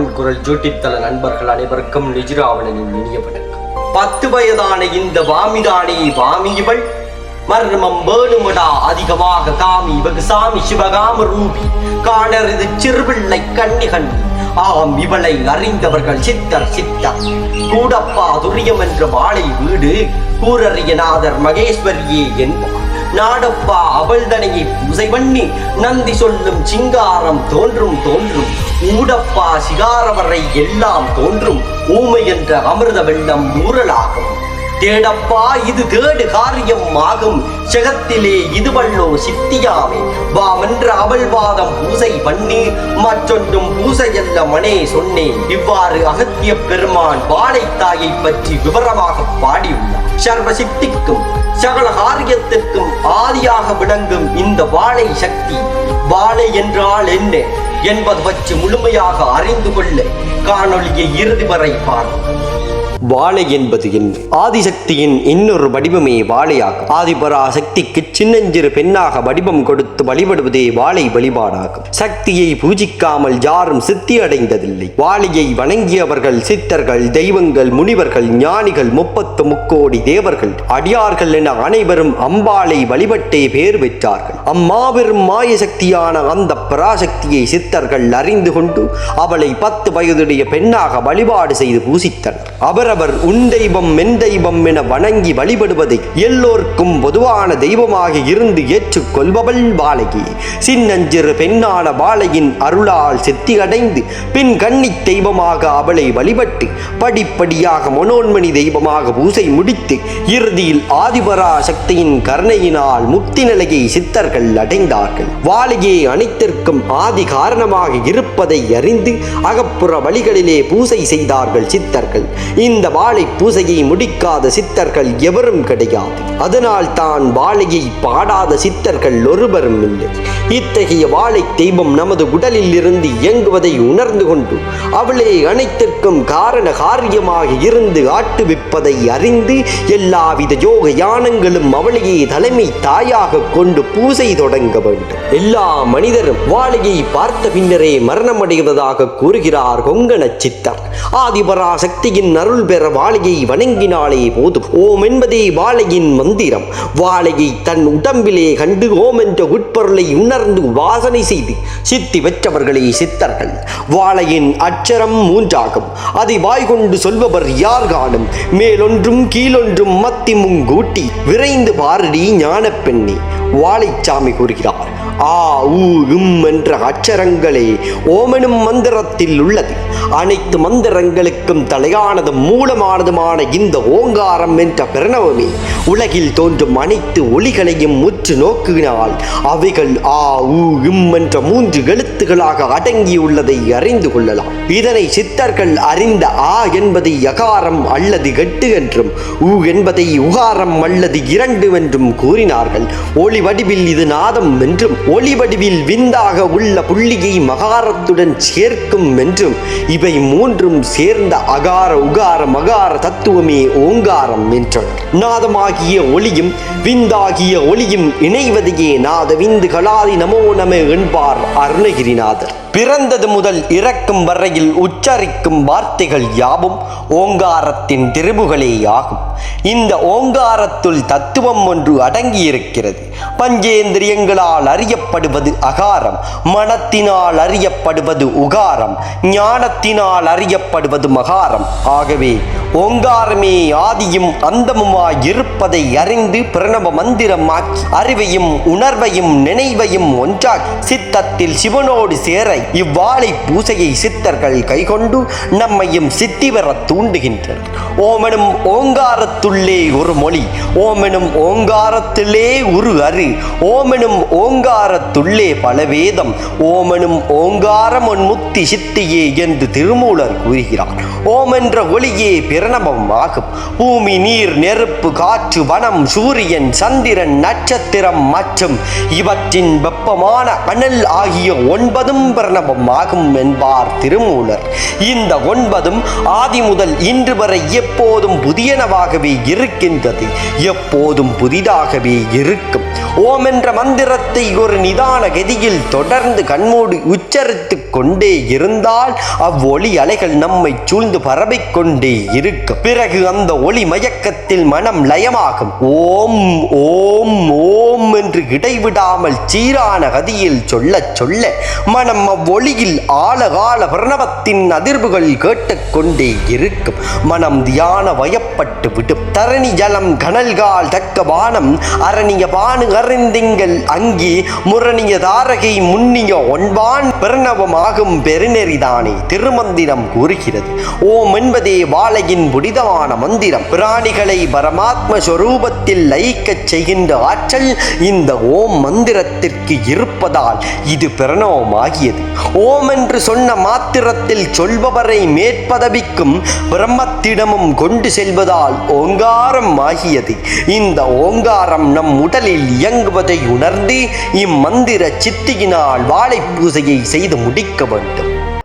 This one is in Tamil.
தமிழன் குரல் ஜூட்டித்தல நண்பர்கள் அனைவருக்கும் நிஜிராவணனின் இனிய வணக்கம். பத்து வயதான இந்த வாமிதானே வாமி இவள். மர்மம் வேணுமடா அதிகமாக காமி வெகு சாமி சிவகாம ரூபி. காணறிது சிறுபிள்ளை கன்னிகன் ஆம் இவளை அறிந்தவர்கள் சித்தர் சித்தர். கூடப்பா துரியம் என்ற வாழை வீடு. கூரறியநாதர் மகேஸ்வரியே என்பார். நாடப்பா அவள்தனையை பூசை பண்ணி நந்தி சொல்லும் சிங்காரம் தோன்றும் தோன்றும். மூடப்பா சிகாரவரை எல்லாம் தோன்றும். ஊமை என்ற அமிர்த வெள்ளம் ஊரலாகும். தேடப்பா இது தேடு காரியம் ஆகும். செகத்திலே இதுவல்லோ சித்தியாமே. வாமென்ற அவள் வாதம் பூசை பண்ணி மற்றொன்றும் பூசையல்ல மனே சொன்னேன். இவ்வாறு அகத்திய பெருமான் வாழைத்தாயை பற்றி விவரமாக பாடியுள்ளார். சர்வ சித்திக்கும் சகல காரியத்திற்கும் ஆதியாக விளங்கும் இந்த வாழை சக்தி. வாழை என்றால் என்ன? என்பது பற்றி முழுமையாக அறிந்து கொள்ள காணொளியை இறுதி வரை பாருங்கள். வாழை என்பது என்ன ஆதிசக்தியின் இன்னொரு வடிவமே வாழையாகும். ஆதிபரா சக்திக்கு சின்னஞ்சிறு பெண்ணாக வடிவம் கொடுத்து வழிபடுவதே வாழை வழிபாடாகும். சக்தியை பூஜிக்காமல் யாரும் சித்தி அடைந்ததில்லை. வாழையை வணங்கியவர்கள் சித்தர்கள் தெய்வங்கள் முனிவர்கள் ஞானிகள் முப்பத்து முக்கோடி தேவர்கள் அடியார்கள் என அனைவரும் அம்பாளை வழிபட்டே பேர் பெற்றார்கள். அம்மாபெரும் மாய சக்தியான அந்த பராசக்தியை சித்தர்கள் அறிந்து கொண்டு அவளை பத்து வயதுடைய பெண்ணாக வழிபாடு செய்து பூசித்தனர். ஆண்டவர் உன் தெய்வம் மென் தெய்வம் என வணங்கி வழிபடுவதை எல்லோருக்கும் பொதுவான தெய்வமாக இருந்து ஏற்றுக்கொள்பவள் பாலகி. சின்னஞ்சிறு பெண்ணான பாலையின் அருளால் சித்தியடைந்து பின் கன்னித் தெய்வமாக அவளை வழிபட்டு படிப்படியாக மனோன்மணி தெய்வமாக பூசை முடித்து இறுதியில் ஆதிபரா சக்தியின் கருணையினால் முக்தி நிலையை சித்தர்கள் அடைந்தார்கள். வாழையே அனைத்திற்கும் ஆதி காரணமாக இருப்பதை அறிந்து அகப்புற வழிகளிலே பூசை செய்தார்கள் சித்தர்கள். இந்த வாழை பூசையை முடிக்காத சித்தர்கள் எவரும் கிடையாது. அதனால் தான் வாழையை பாடாத சித்தர்கள் ஒருவரும் இல்லை. இத்தகைய வாழை தெய்வம் நமது உடலில் இருந்து இயங்குவதை உணர்ந்து கொண்டு அவளே அனைத்திற்கும் காரண காரியமாக இருந்து ஆட்டுவிப்பதை அறிந்து எல்லாவித யோக யானங்களும் அவளையே தலைமை தாயாக கொண்டு பூசை தொடங்க வேண்டும். எல்லா மனிதரும் வாழையை பார்த்த பின்னரே மரணமடைவதாக கூறுகிறார் கொங்கண சித்தர் ஆதிபராசக்தியின் அருள் பெற வாழையை வணங்கினாலே போதும். ஓம் என்பதே வாழையின் மந்திரம். வாழையை தன் உடம்பிலே கண்டு ஓம் என்ற உட்பொருளை உணர்ந்து வாசனை செய்து சித்தி பெற்றவர்களே சித்தர்கள் வாழையின் அச்சரம் மூன்றாகும். அதை வாய் கொண்டு சொல்பவர் யார் காணும்? மேலொன்றும் கீழொன்றும் மத்தி முங்கூட்டி விரைந்து பாரடி ஞான பெண்ணி வாழைச்சாமி கூறுகிறார். ஆ ஊ இம் என்ற அச்சரங்களே ஓமெனும் மந்திரத்தில் உள்ளது. அனைத்து மந்திரங்களுக்கும் தலையானதும் மூலமானதுமான இந்த ஓங்காரம் என்ற பிரணவமே. உலகில் தோன்றும் அனைத்து ஒளிகளையும் முற்று நோக்கினால் அவைகள் ஆ இம் என்ற மூன்று எழுத்துகளாக அடங்கியுள்ளதை அறிந்து கொள்ளலாம். இதனை சித்தர்கள் அறிந்த ஆ என்பதை யகாரம் அல்லது எட்டு என்றும் உ என்பதை உகாரம் அல்லது இரண்டு என்றும் கூறினார்கள். ஒளி வடிவில் இது நாதம் என்றும் ஒளி வடிவில் விந்தாக உள்ள புள்ளியை மகாரத்துடன் சேர்க்கும் என்றும் இவை மூன்றும் சேர்ந்த அகார உகார மகார தத்துவமே ஓங்காரம் என்றனர் நாதமாகிய ஒளியும் விந்தாகிய ஒளியும் இணைவதையே நாத விந்து கலாதி நமோ நம என்பார் அருணகிரிநாதர். பிறந்தது முதல் இறக்கும் வரையில் உச்சரிக்கும் வார்த்தைகள் யாவும் ஓங்காரத்தின் திருபுகளே ஆகும் இந்த ஓங்காரத்துள் தத்துவம் ஒன்று அடங்கியிருக்கிறது. பஞ்சேந்திரியங்களால் அறியப்படுவது அகாரம் மனத்தினால் அறியப்படுவது உகாரம் ஞானத்தின் ஞானத்தினால் அறியப்படுவது மகாரம். ஆகவே ஓங்காரமே ஆதியும் அந்தமுமாய் இருப்பதை அறிந்து பிரணவ மந்திரமாக்கி அறிவையும் உணர்வையும் நினைவையும் ஒன்றாக்கி சித்தத்தில் சிவனோடு சேர இவ்வாழை பூசையை சித்தர்கள் கைகொண்டு நம்மையும் சித்தி பெற தூண்டுகின்றனர். ஓமனும் ஓங்காரத்துள்ளே ஒரு மொழி ஓமெனும் ஓங்காரத்திலே ஒரு அரு ஓமெனும் ஓங்காரத்துள்ளே பல வேதம் ஓமனும் ஓங்காரம் உன் முக்தி சித்தியே என்று திருமூலர் கூறுகிறார். ஓம் என்ற ஒளியே பிரணவம் ஆகும். பூமி நீர் நெருப்பு காற்று வனம் சூரியன் சந்திரன் நட்சத்திரம் மற்றும் இவற்றின் வெப்பமான அனல் ஆகிய ஒன்பதும் பிரணவமாகும் என்பார் திருமூலர். இந்த ஒன்பதும் ஆதி முதல் இன்று வரை எப்போதும் புதியனவாகவே இருக்கின்றது. எப்போதும் புதிதாகவே இருக்கும். ஓம் என்ற மந்திரத்தை ஒரு நிதான கதியில் தொடர்ந்து கண்மூடி உச்சரித்துக் கொண்டே இருந்தால் அவ்வொளி அலைகள் நம்மை சூழ்ந்து பரவிக் கொண்டே இருக்கும் பிறகு அந்த ஒளி மயக்கத்தில் மனம் லயமாகும். ஓம் ஓம் ஓம் என்று இடைவிடாமல் சீரான கதியில் சொல்ல சொல்ல மனம் அவ்வொளியில் ஆழகால பிரணவத்தின் அதிர்வுகள் கேட்டுக்கொண்டே இருக்கும். மனம் தியான வயப்பட்டு விடும். தரணி ஜலம் கனல்கால் தக்க வானம் அரணிய பானு அறிந்திங்கள் அங்கி முரணிய தாரகை முன்னிய ஒன்பான் பிரணவமாகும் பெருநெறிதானே திருமந்திரம் கூறுகிறது. ஓம் என்பதே வாழையின் புனிதமான மந்திரம். பிராணிகளை பரமாத்ம ஸ்வரூபத்தில் லயிக்கச் செய்கின்ற ஆற்றல் இந்த ஓம் மந்திரத்திற்கு இருப்பதால் இது பிரணவமாகியது. ஓம் என்று சொன்ன மாத்திரத்தில் சொல்பவரை மேற்பதவிக்கும் பிரம்மத்திடமும் கொண்டு செல்வதால் ஓங்காரம் ஆகியது இந்த ஓங்காரம் நம் உடலில் இயங்குவதை உணர்ந்து இம்மந்திர சித்தியினால் வாழை பூசையை செய்து முடிக்க வேண்டும்.